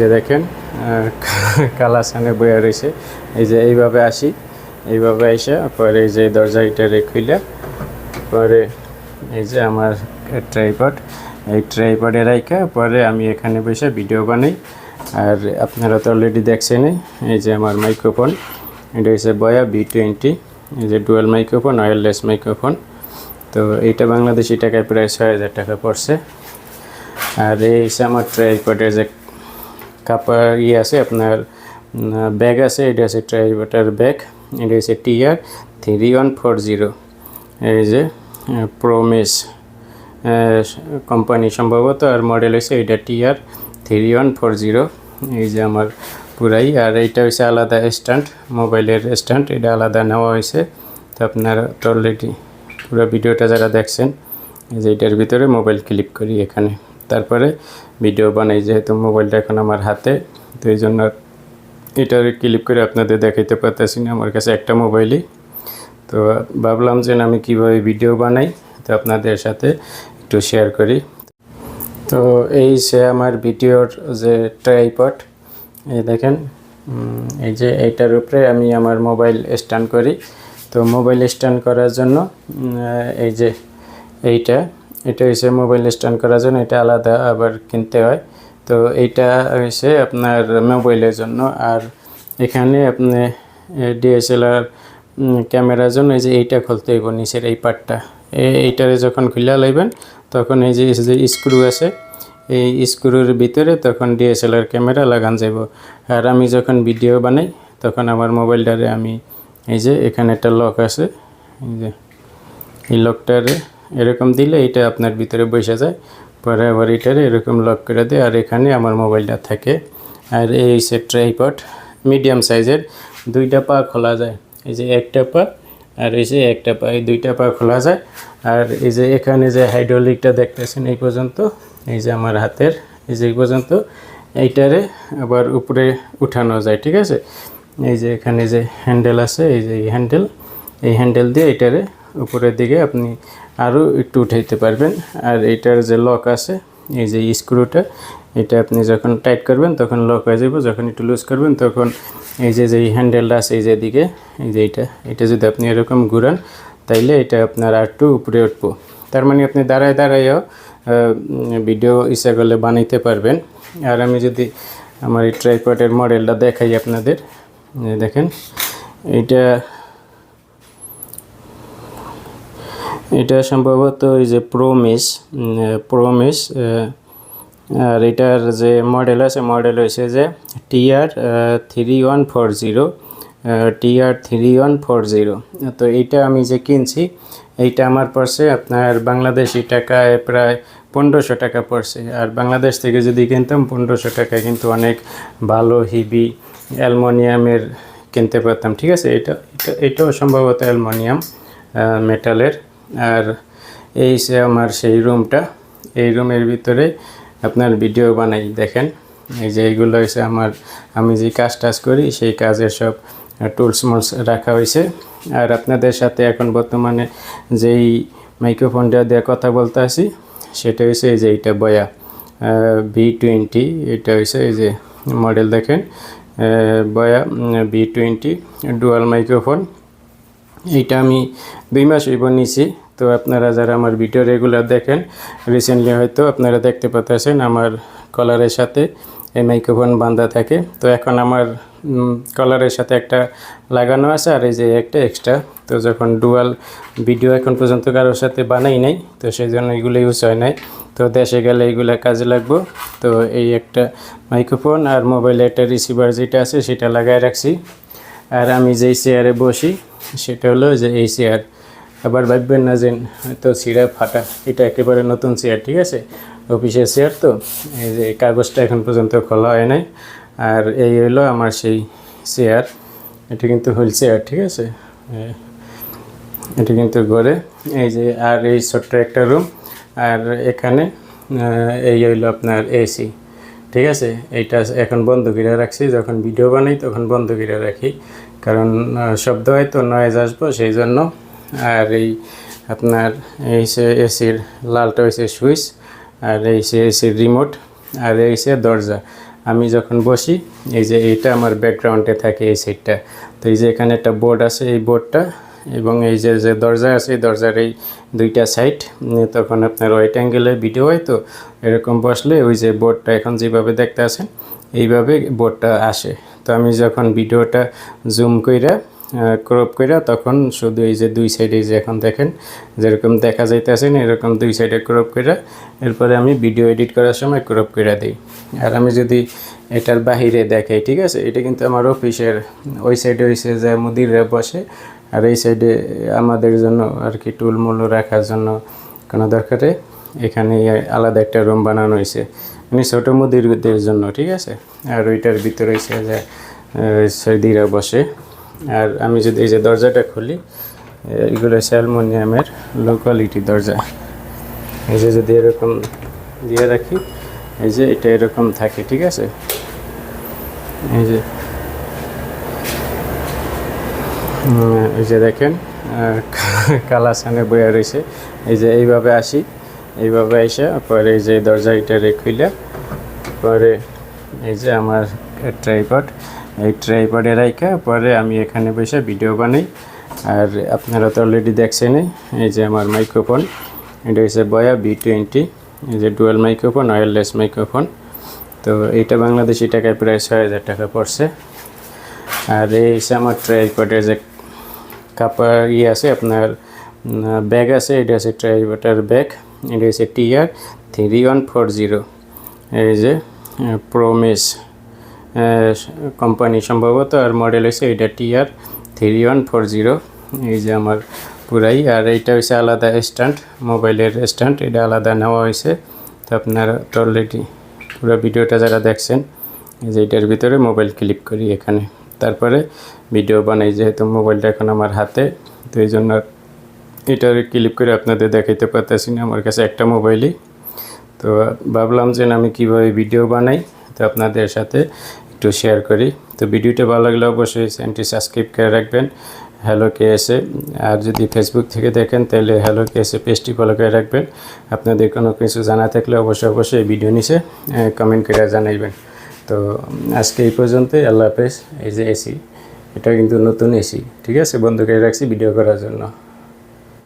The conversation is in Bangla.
যে দেখেন কালা সানে বইয়া রয়েছে এই যে এইভাবে আসি, এইভাবে এসে পরে এই যে দরজা এটা খুলে পরে এই যে আমার ট্রাইপড। এই ট্রাইপডে রাইখা, পরে আমি এখানে বসে ভিডিও বানাই। আর আপনারা তো অলরেডি দেখছেনই, এই যে আমার মাইক্রোফোন। এটা হচ্ছে বয়া বি টোয়েন্টি, এই যে ডুয়াল মাইক্রোফোন ওয়্যারলেস মাইক্রোফোন। তো এইটা বাংলাদেশি টাকায় প্রায় ছয় হাজার টাকা পড়ছে। আর এই হচ্ছে আমার ট্রাইপডের যে কাপড় ইয়ে আছে আপনার ব্যাগ আছে, এটা আছে ট্রাইপডের ব্যাগ, এটা হচ্ছে TR three one four zero. এই যে প্রোমেস কোম্পানি সম্ভবত আর মডেল হয়েছে এটা TR three one four zero. এই যে আমার পুরাই, আর এইটা হচ্ছে আলাদা স্ট্যান্ড, মোবাইলের স্ট্যান্ড, এটা আলাদা নেওয়া হয়েছে তো আপনারা তো অলরেডি পুরো ভিডিওটা যারা দেখছেন, এই যে এটার ভিতরে মোবাইল ক্লিক করি এখানে। তারপরে ভিডিও বানাই, যেহেতু মোবাইলটা এখন আমার হাতে, তো এই জন্য এটার ক্লিক করে আপনাদের দেখাইতে পারতেছি না, আমার কাছে একটা মোবাইলই। তো ভাবলাম যে আমি কীভাবে ভিডিও বানাই, তো আপনাদের সাথে একটু শেয়ার করি। তো এই সে আমার ভিডিওর যে ট্রাইপড এই দেখেন এই যে এইটার উপরে আমি আমার মোবাইল স্ট্যান্ড করি। তো মোবাইল স্ট্যান্ড করার জন্য এই যে এইটা এটা হচ্ছে মোবাইল স্ট্যান্ড করার জন্য, এটা আলাদা আবার কিনতে হয়। তো এইটা হচ্ছে আপনার মোবাইলের জন্য। আর এখানে আপনি ডিএসএলআর ক্যামেরার জন্য এই যে এইটা খুলতে হইব নিচের এই পার্টটা এইটারে যখন খুলে লাইবেন, তখন এই যে এই যে স্ক্রু আছে, এই স্ক্রুর ভিতরে তখন ডিএসএলআর ক্যামেরা লাগান যাব আর আমি যখন ভিডিও বানাই, তখন আমার মোবাইলটারে আমি এই যে এখানে একটা লক আছে, এই যে, এই লকটারে এরকম দিলে এটা আপনার ভিতরে বসে যায়। পরে আবার এটারে এরকম লক করে দেয়। আর এখানে আমার মোবাইলটা থাকে। আর এই হচ্ছে ট্রাইপড মিডিয়াম সাইজের দুইটা পা খোলা যায়। এই যে একটা পা, আর এই যে একটা পা, এই দুইটা পা খোলা যায়। আর এই যে এখানে যে হাইড্রোলিকটা দেখতেছেন, এই পর্যন্ত। এই যে আমার হাতের, এই যে এই পর্যন্ত। এইটারে আবার উপরে উঠানো যায়, ঠিক আছে? এই যে এখানে যে হ্যান্ডেল আছে, এই যে এই হ্যান্ডেল এই হ্যান্ডেল দিয়ে এটারে উপরের দিকে আপনি আরও একটু উঠাইতে পারবেন। আর এইটার যে লক আছে, এই যে স্ক্রুটা এটা আপনি যখন টাইট করবেন, তখন লক হয়ে যাবে। যখন একটু লুজ করবেন, তখন এই যে যে হ্যান্ডেলটা আছে, এই যে দিকে, এই যে এইটা, এটা যদি আপনি এরকম ঘুরান, তাইলে এটা আপনার আর একটু উপরে উঠবো। তার মানে আপনি দাঁড়ায় দাঁড়াইও ভিডিও ইচ্ছা করলে বানাইতে পারবেন। আর আমি যদি আমার এই ট্রাইপডের মডেলটা দেখাই আপনাদের দেখেন, এইটা এটা সম্ভবত এই যে প্রোমিস প্রোমিস আর এটার যে মডেল আছে মডেল হয়েছে যে TR three one four zero TR three one four zero তো এইটা আমি যে কিনছি, এইটা আমার পড়ছে আপনার বাংলাদেশি টাকায় প্রায় পনেরোশো টাকা পড়ছে। আর বাংলাদেশ থেকে যদি কিনতাম, পনেরোশো টাকায় কিন্তু অনেক ভালো হিবি অ্যালমোনিয়ামের কিনতে পারতাম। ঠিক আছে, এটা এটা, এটাও সম্ভবত অ্যালমোনিয়াম মেটালের আর এই সে আমার সেই রুমটা, এই রুমের ভিতরে আপনার ভিডিও বানাই, দেখেন। এই যে এইগুলো হয়েছে আমার, আমি যে কাজ টাজ করি, সেই কাজের সব টুলস মুলস রাখা হয়েছে আর আপনাদের সাথে এখন বর্তমানে যেই মাইক্রোফোনটা দিয়ে কথা বলতে আসি, সেটা হয়েছে এই যে এইটা বয়া ভি টোয়েন্টি এটা হয়েছে এই যে মডেল দেখেন। বয়া ভি টোয়েন্টি ডুয়াল মাইক্রোফোন এইটা আমি দুই মাস হইব নিছি। তো আপনারা যারা আমার ভিডিও রেগুলার দেখেন রিসেন্টলি হয়তো আপনারা দেখতে পাচ্ছেন আমার কলারের সাথে এই মাইক্রোফোন বাঁধা থাকে। তো এখন আমার কলারের সাথে একটা লাগানো আছে আর এই যে একটা এক্সট্রা তো যখন ডুয়াল ভিডিও এখন পর্যন্ত কারোর সাথে বানাই নাই, তো সেই জন্য এগুলো ইউজ হয় নাই। তো দেশে গেলে এগুলো কাজে লাগবো। তো এই একটা মাইক্রোফোন আর মোবাইলে একটা রিসিভার যেটা আছে, সেটা লাগায় রাখছি। আর আমি যেই চেয়ারে বসি, সেটা হলো যে এই চেয়ার আবার ভাববেন না যে হয়তো ছিঁড়া ফাটা, এটা একেবারে নতুন চেয়ার ঠিক আছে? অফিসের চেয়ার তো, এই যে কাগজটা এখন পর্যন্ত খোলা হয় নাই। আর এই হলো আমার সেই চেয়ার এটা কিন্তু হুইল চেয়ার ঠিক আছে? এটা কিন্তু ঘরে। এই যে, আর এই ছোট্ট একটা রুম আর এখানে এই হইল আপনার এসি ঠিক আছে? এইটা এখন বন্ধ করে রাখছি। যখন ভিডিও বানাই, তখন বন্ধ করে রাখি। কারণ শব্দ হয়তো নয়েজ আসব, সেই জন্য। আর এই আপনার, এই সে এসির, লালটা হয়েছে সুইচ আর এই সে এসির রিমোট আর এই সে দরজা। আমি যখন বসি, এই যে এইটা আমার ব্যাকগ্রাউন্ডে থাকে এই সাইডটা তো এই যে এখানে একটা বোর্ড আছে, এই বোর্ডটা এবং এই যে যে দরজা আছে দরজার এই দুইটা সাইড তখন আপনার হোয়াইট অ্যাঙ্গেলে ভিডিও হয় তো, এরকম বসলে ওই যে বোর্ডটা এখন যেভাবে দেখতে আছেন, এইভাবে বোর্ডটা আসে। তো আমি যখন ভিডিওটা জুম কইরা ক্রপ কইরা তখন শুধু এই যে দুই সাইডে যে এখন দেখেন, যেরকম দেখা যাইতেছে না, এরকম দুই সাইডে ক্রপ কইরা, এরপরে আমি ভিডিও এডিট করার সময় ক্রপ কইরা দিই। আর আমি যদি এটার বাহিরে দেখাই, ঠিক আছে? এটা কিন্তু আমার অফিসের ওই সাইডে হয়েছে যে মুদিররা বসে আর এই সাইডে আমাদের জন্য আর কি টুলমুল রাখার জন্য কোনো দরকারে এখানে আলাদা একটা রুম বানানো হয়েছে। মানে ছোটো মুদিরদের জন্য, ঠিক আছে? আর ওইটার ভিতরে হয়েছে যে সৈদিরা বসে। আর আমি যদি এই যে দরজাটা খুলি এগুলো অ্যালমোনিয়ামের লো কোয়ালিটি দরজা। এই যে যদি এরকম দিয়ে রাখি, এই যে এটা এরকম থাকে, ঠিক আছে? এই যে এই যে দেখেন কালা সানে বইয়া রয়েছে। এই যে এইভাবে আসি, এইভাবে এসে, পরে এই যে দরজা এটা খুলে পরে এই যে আমার ট্রাইপড। এই ট্রাইপডে রাইখা, পরে আমি এখানে বসে ভিডিও বানাই। আর আপনারা তো অলরেডি দেখছেনই এই যে আমার মাইক্রোফোন এটা হচ্ছে বয়া বি টোয়েন্টি এই যে ডুয়েল মাইক্রোফোন ওয়্যারলেস মাইক্রোফোন তো এইটা বাংলাদেশি টাকায় প্রায় ছয় হাজার টাকা পড়ছে। আর এই হচ্ছে আমার ট্রাইপডের যে কাপড় ইয়ে আছে আপনার ব্যাগ আছে এটা আছে ট্রাইপডের ব্যাগ এটা হচ্ছে TR three one four zero এই যে প্রোমিস কোম্পানি সম্ভবত আর মডেল হচ্ছে এটা TR three one four zero এই যে আমার পুরাই আর এইটা হচ্ছে আলাদা স্ট্যান্ড মোবাইলের স্ট্যান্ড এটা আলাদা নেওয়া হয়েছে তো আপনারা তো অলরেডি পুরো ভিডিওটা যারা দেখছেন যে এটার ভিতরে মোবাইল ক্লিক করি এখানে তারপরে ভিডিও বানাই, যেহেতু মোবাইলটা এখন আমার হাতে, তো এই জন্য এটার ক্লিক করে আপনাদের দেখাইতে পারতেছি না, আমার কাছে একটা মোবাইলই। তো ভাবলাম যে আমি কীভাবে ভিডিও বানাই, তো আপনাদের সাথে একটু শেয়ার করি। তো ভিডিওটা ভালো লাগলে অবশ্যই চ্যানেলটি সাবস্ক্রাইব করে রাখবেন হ্যালো কে এসে আর যদি ফেসবুক থেকে দেখেন, তাহলে হ্যালো কে এসে পেজটি ফলো করে রাখবেন। আপনাদের কোনো কিছু জানা থাকলে অবশ্যই অবশ্যই ভিডিও নিচে কমেন্ট করে জানাইবেন। তো আজকে এই পর্যন্তই, আল্লাহ হাফেজ। এই যে এসি এটা কিন্তু নতুন এসি ঠিক আছে? বন্ধুকে রাখছি ভিডিও করার জন্য।